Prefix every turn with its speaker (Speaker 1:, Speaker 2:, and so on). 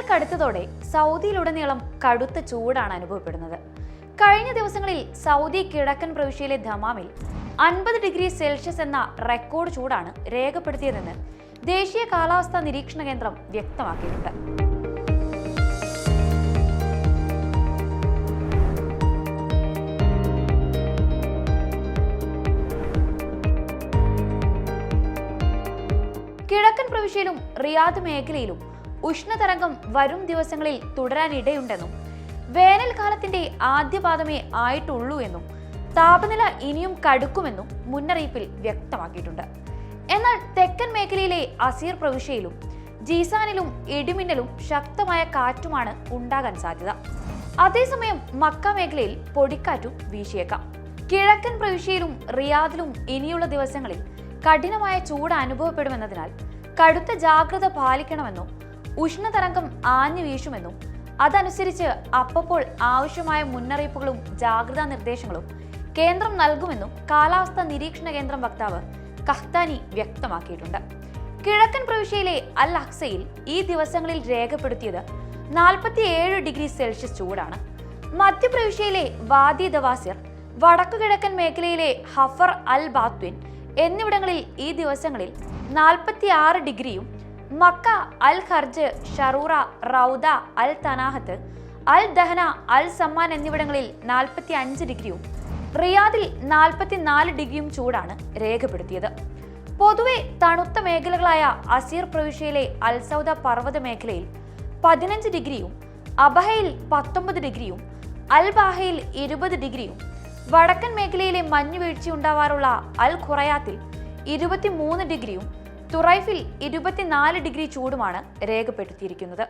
Speaker 1: വേനൽ കടുത്തതോടെ സൗദിയിലുടനീളം കടുത്ത ചൂടാണ് അനുഭവപ്പെടുന്നത്. കഴിഞ്ഞ ദിവസങ്ങളിൽ സൗദി കിഴക്കൻ പ്രവിശ്യയിലെ ധമാമിൽ അൻപത് ഡിഗ്രി സെൽഷ്യസ് എന്ന റെക്കോർഡ് ചൂടാണ് രേഖപ്പെടുത്തിയതെന്ന് ദേശീയ കാലാവസ്ഥാ നിരീക്ഷണ കേന്ദ്രം വ്യക്തമാക്കിയിട്ടുണ്ട്. കിഴക്കൻ പ്രവിശ്യയിലും റിയാദ് മേഖലയിലും ഉഷ്ണതരംഗം വരും ദിവസങ്ങളിൽ തുടരാനിടയുണ്ടെന്നും വേനൽക്കാലത്തിന്റെ ആദ്യപാദമേ ആയിട്ടുള്ളൂ എന്നും താപനില ഇനിയും കടുക്കുമെന്നും മുന്നറിയിപ്പിൽ വ്യക്തമാക്കിയിട്ടുണ്ട്. എന്നാൽ തെക്കൻ മേഖലയിലെ അസീർ പ്രവിശ്യയിലും ജീസാനിലും ഇടിമിന്നലും ശക്തമായ കാറ്റുമാണ് ഉണ്ടാകാൻ സാധ്യത. അതേസമയം മക്ക മേഖലയിൽ പൊടിക്കാറ്റും വീശിയേക്കാം. കിഴക്കൻ പ്രവിശ്യയിലും റിയാദിലും ഇനിയുള്ള ദിവസങ്ങളിൽ കഠിനമായ ചൂട് അനുഭവപ്പെടുമെന്നതിനാൽ കടുത്ത ജാഗ്രത പാലിക്കണമെന്നും ഉഷ്ണതരംഗം ആഞ്ഞു വീശുമെന്നും അതനുസരിച്ച് അപ്പപ്പോൾ ആവശ്യമായ മുന്നറിയിപ്പുകളും ജാഗ്രതാ നിർദ്ദേശങ്ങളും കേന്ദ്രം നൽകുമെന്നും കാലാവസ്ഥാ നിരീക്ഷണ കേന്ദ്രം വക്താവ് കഹ്താനി വ്യക്തമാക്കിയിട്ടുണ്ട്. കിഴക്കൻ പ്രവിശ്യയിലെ അൽ അക്സയിൽ ഈ ദിവസങ്ങളിൽ രേഖപ്പെടുത്തിയത് നാൽപ്പത്തിയേഴ് ഡിഗ്രി സെൽഷ്യസ് ചൂടാണ്. മധ്യപ്രവിശ്യയിലെ വാദി ദവാസിർ വടക്കു കിഴക്കൻ മേഖലയിലെ ഹഫർ അൽ ബാത്വിൻ എന്നിവിടങ്ങളിൽ ഈ ദിവസങ്ങളിൽ നാൽപ്പത്തി ആറ് ഡിഗ്രിയും മക്ക അൽ ഖർജ് ഷറൂറ റൗദ അൽ തനാഹത്ത് അൽ ദഹന അൽ സമ്മാൻ എന്നിവിടങ്ങളിൽ നാൽപ്പത്തി അഞ്ച് ഡിഗ്രിയും റിയാദിൽ നാൽപ്പത്തിനാല് ഡിഗ്രിയും ചൂടാണ് രേഖപ്പെടുത്തിയത്. പൊതുവെ തണുത്ത മേഖലകളായ അസീർ പ്രവിശ്യയിലെ അൽ സൗദ പർവത മേഖലയിൽ പതിനഞ്ച് ഡിഗ്രിയും അബഹയിൽ പത്തൊമ്പത് ഡിഗ്രിയും അൽ ബാഹയിൽ ഇരുപത് ഡിഗ്രിയും വടക്കൻ മേഖലയിലെ മഞ്ഞുവീഴ്ച ഉണ്ടാവാറുള്ള അൽ ഖുറയാത്തിൽ ഇരുപത്തിമൂന്ന് ഡിഗ്രിയും തുറൈഫിൽ ഇരുപത്തിനാല് ഡിഗ്രി ചൂടുമാണ് രേഖപ്പെടുത്തിയിരിക്കുന്നത്.